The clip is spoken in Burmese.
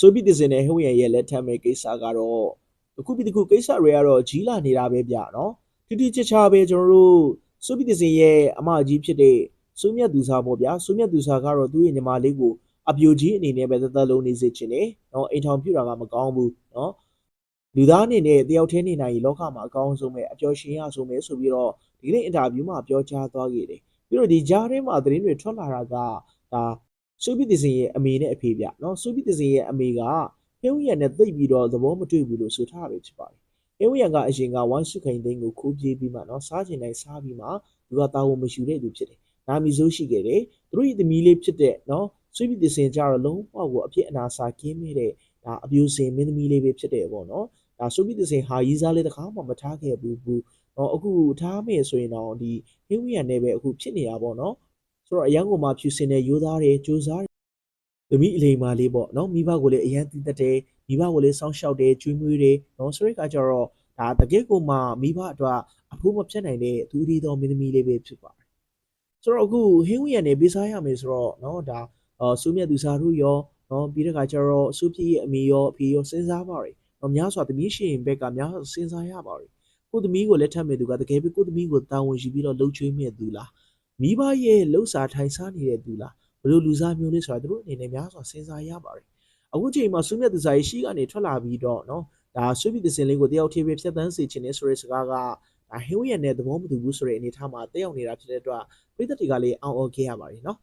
ဆိုပြီးတစ်စင်နဲ့ဟိုရန်ရဲ့လက်ထပ်မဲ့ကိစ္စကတော့တစ်ခုပြီးတစ်ခုကိစ္စတွေကတော့ကြီးလာနေတာပဲဗျနော်တိတိကျကျပဲကျွန်တော်တို့ဆိုပြီးတစ်စင်ရဲ့အမကြီးဖြစ်တဲ့စိုးမြတ်သူစားပေါ့ဗျာစိုးမြတ်သူစားကတော့သူ့ရဲ့ညီမလေးကိုအပြိုကြီးအနေနဲ့ပဲသက်သက်လုံးနေစေချင်တယ်နော်အိမ်ထောင်ပြတာကမကောင်းဘူးနော်လူသားအနေနဲ့တယောက်တည်းနေနိုင်ရင်လောကမှာအကောင်းဆုံးပဲအပျော်ရှင်ရဆုံးပဲဆိုပြီးတော့ဒီကနေ့အင်တာဗျူးမှာပြောကြားသွားခဲ့တယ်ပြီးတော့ဒီကြားထဲမှာသတင်းတွေထွက်လာတာကဒါ ဆူပီတီစင်ရဲ့အမေနဲ့အဖေဗျနော်ဆူပီတီစင်ရဲ့အမေကဟင်းဝီယန်နဲ့သိပ်ပြီးတော့သဘောမတွေ့ဘူးလို့ဆိုထားပဲဖြစ်ပါတယ်ဟင်းဝီယန်ကအရင်ကဝမ်စုခိုင်သိန်းကိုခိုးပြေးပြီးမှနော်စားချင်တိုင်းစားပြီးမှသူကတာဝန်မရှိတဲ့သူဖြစ်တယ်နာမီဆိုးရှိခဲ့တယ်သူတို့ရဲ့သမီးလေးဖြစ်တဲ့နော်ဆူပီတီစင်ကြတော့လုံးဝကိုအပြစ်အနာစာကင်းမိတဲ့ဒါအပြူစင်မင်းသမီးလေးပဲဖြစ်တယ်ပေါ့နော်ဒါဆူပီတီစင်ဟာရီးစားလေးတစ်ခါမှမထားခဲ့ဘူးဘူးနော်အခုထားမယ်ဆိုရင်တော့ဒီဟင်းဝီယန်နဲ့ပဲအခုဖြစ်နေတာပေါ့နော် ဆိုတော့အရန်ကိုမှဖြူစင်တဲ့ရိုးသားတယ်ကြိုးစားသမီးအလိမ်မာလေးပေါ့နော်မိဘကိုလည်းအရန်တည်တတ်တယ်မိဘကိုလည်းစောင့်ရှောက်တယ်ကျွေးမွေးတယ်နော်ဆိုတဲ့အခါကျတော့ဒါတကယ့်ကိုမှမိဘအတွက်အဖို့မဖြတ်နိုင်တဲ့သူဒီတော်မင်းသမီးလေးပဲဖြစ်ပါတယ်ဆိုတော့အခုဟင်းဝီရနဲ့ပေးစားရမယ်ဆိုတော့နော်ဒါအော်စူးမြတ်သူစားတို့ရောနော်ပြီးတဲ့အခါကျတော့စူးပြည့်ရဲ့အမေရောအဖေရောစဉ်းစားပါရယ်နော်များစွာသမီးရှင်ဘက်ကများစွာစဉ်းစားရပါရယ်ကိုသမီးကိုလက်ထပ်မဲ့သူကတကယ်ပဲကိုသမီးကိုတာဝန်ယူပြီးတော့လှုပ်ချွေးမဲ့သူလား မိဘရဲ့လှုပ်ရှားထိုင်ရှားနေတဲ့သူလားဘယ်လိုလူစားမျိုးလဲဆိုတာသူတို့အနေနဲ့များစွာစဉ်းစားရပါတယ်အခုချိန်မှာဆုမြတ်သူစားရေးရှိကနေထွက်လာပြီးတော့နော်ဒါဆွေးပြီးသစင်လေးကိုတယောက်ထည့်ပြီးဖြတ်တန်းစေခြင်းနဲ့ဆိုတဲ့စကားကဒါဟင်းဝရနဲ့သဘောမတူဘူးဆိုတဲ့အနေထားမှာတက်ရောက်နေတာဖြစ်တဲ့အတွက်ပြည်သက်တွေကလည်းအောင်အော်ခဲ့ရပါတယ်နော်